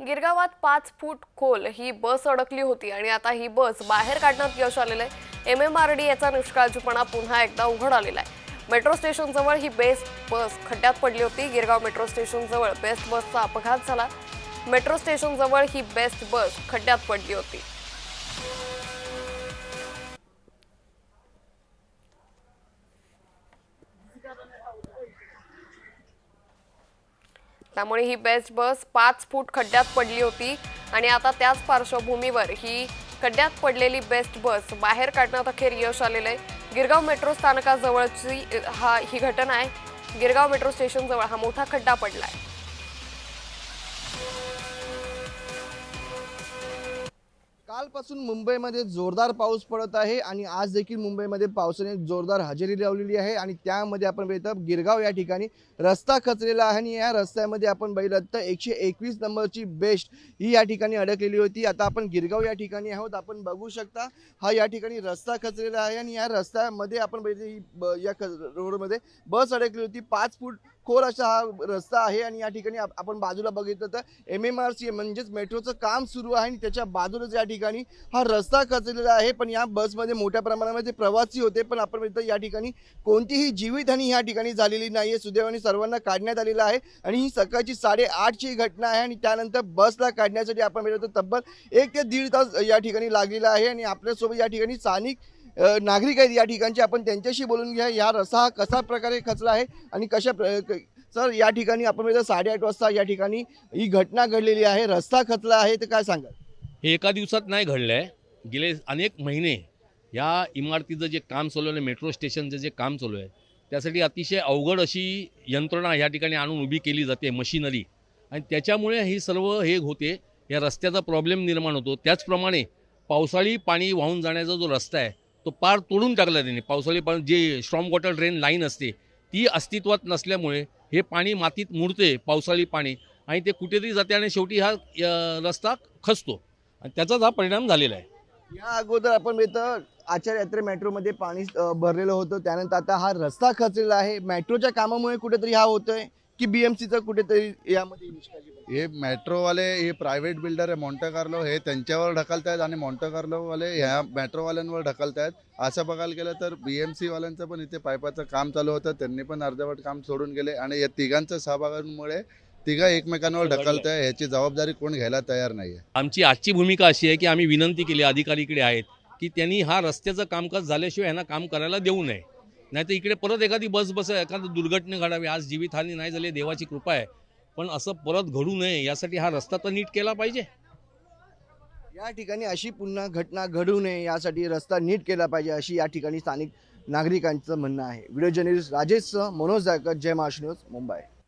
गिरगावात पाच फूट खोल ही बस अडकली होती आणि आता ही बस बाहेर काढण्यात यश आलेलं आहे. एम एम आर डी याचा निष्काळजीपणा पुन्हा एकदा उघड आलेला आहे. मेट्रो स्टेशनजवळ ही बेस्ट बस खड्ड्यात पडली होती. गिरगाव मेट्रो स्टेशनजवळ बेस्ट बसचा अपघात झाला. मेट्रो स्टेशनजवळ ही बेस्ट बस खड्ड्यात पडली होती. त्यामुळे ही बेस्ट बस पाच फूट खड्ड्यात पडली होती. आणि आता त्याच पार्श्वभूमीवर ही खड्ड्यात पडलेली बेस्ट बस बाहेर काढण्यात अखेर यश आलेलं आहे. गिरगाव मेट्रो स्थानकाजवळची हा ही घटना आहे. गिरगाव मेट्रो स्टेशनजवळ हा मोठा खड्डा पडलाय. कालपासून मुंबईमध्ये जोरदार पाऊस पडत आहे आणि आज देखील मुंबईमध्ये पावसाने जोरदार हजेरी लावलेली आहे आणि त्यामध्ये आपण बघितलं गिरगाव या ठिकाणी रस्ता खचलेला आहे आणि या रस्त्यामध्ये आपण बघितलं तर एकशे एकवीस नंबरची बेस्ट ही या ठिकाणी अडकलेली होती. आता आपण गिरगाव या ठिकाणी आहोत. आपण बघू शकता हा या ठिकाणी रस्ता खचलेला आहे आणि या रस्त्यामध्ये आपण बघितलं ही ब- या ख- रोडमध्ये बस अडकली होती. पाच फूट खोल असा हा रस्ता आहे आणि या ठिकाणी आपण बाजूला बघितलं तर एम एम आर सी म्हणजेच मेट्रोचं काम सुरू आहे आणि त्याच्या बाजूलाच या ठिकाणी हा रस्ता खचलेला आहे. पण या बसमध्ये मोठ्या प्रमाणामध्ये प्रवासी होते. पण आपण बघितलं या ठिकाणी कोणतीही जीवितहानी या ठिकाणी झालेली नाही आहे सुदैवाने सर्वांना काढण्यात आलेलं आहे. आणि ही सकाळची साडेआठची घटना आहे आणि त्यानंतर बसला काढण्यासाठी आपण बघितलं तर तब्बल एक ते दीड तास या ठिकाणी लागलेला आहे. आणि आपल्यासोबत या ठिकाणी स्थानिक नागरिक आहेत या ठिकाणचे. आपण त्यांच्याशी बोलून घ्या. या रस्ता हा कसा प्रकारे खचला आहे आणि कशा प्र- सर या ठिकाणी आपण साडेआठ वाजता या ठिकाणी ही घटना घडलेली आहे. रस्ता खचला आहे तर काय सांगाल? हे एका दिवसात नाही घडलं आहे गेले अनेक महिने या इमारतीचं जे काम चालू आहे मेट्रो स्टेशनचं जे काम चालू आहे त्यासाठी अतिशय अवघड अशी यंत्रणा या ठिकाणी आणून उभी केली जाते मशिनरी. आणि त्याच्यामुळे हे सर्व हे होते. या रस्त्याचा प्रॉब्लेम निर्माण होतो. त्याचप्रमाणे पावसाळी पाणी वाहून जाण्याचा जो रस्ता आहे तो पार तोडून टाकला त्यांनी. पावसाळी पाणी जे स्ट्रॉंग वॉटर ड्रेन लाईन असते ती अस्तित्वात नसल्यामुळे हे पाणी मातीत मुरते पावसाळी पाणी. आणि ते कुठेतरी जाते आणि शेवटी हा रस्ता खचतो. आणि त्याचाच हा परिणाम झालेला आहे. या अगोदर आपण इथं आचार्य यात्रे मेट्रोमध्ये पाणी भरलेलं होतं. त्यानंतर आता हा रस्ता खचलेला आहे. मेट्रोच्या कामामुळे कुठेतरी हा होतोय. की बीएमसीचं कुठेतरी यामध्ये निष्काळजी हे मेट्रोवाले हे प्रायव्हेट बिल्डर आहे मॉन्टे कार्लो हे त्यांच्यावर ढकलतायत आणि मॉन्टे कार्लोवाले ह्या मेट्रोवाल्यांवर ढकलतायत. असं बघायला गेलं तर बी एम सीवाल्यांचं पण इथे पाईपाचं काम चालू होतं त्यांनी पण अर्धवट काम सोडून गेले आणि या तिघांच्या सहभागामुळे तिघं एकमेकांवर ढकलत आहे ह्याची जबाबदारी कोण घ्यायला तयार नाही आहे आमची आजची भूमिका अशी आहे की आम्ही विनंती केली अधिकारीकडे आहेत की त्यांनी हा रस्त्याचं कामकाज झाल्याशिवाय यांना काम करायला देऊ नये. नाहीतर इकडे परत एखादी बस बस एखादं दुर्घटना घडावी. आज जीवितहानी नाही झाली देवाची कृपा आहे. पण असं परत घडू नये यासाठी हा रस्ता तर नीट केला पाहिजे. या ठिकाणी अशी पुन्हा घटना घडू नये यासाठी रस्ता नीट केला पाहिजे अशी या ठिकाणी स्थानिक नागरिकांचं म्हणणं आहे. व्हिडिओ जर्नलिस्ट राजेशसह मनोज जायकर जय महाराष्ट्र न्यूज मुंबई.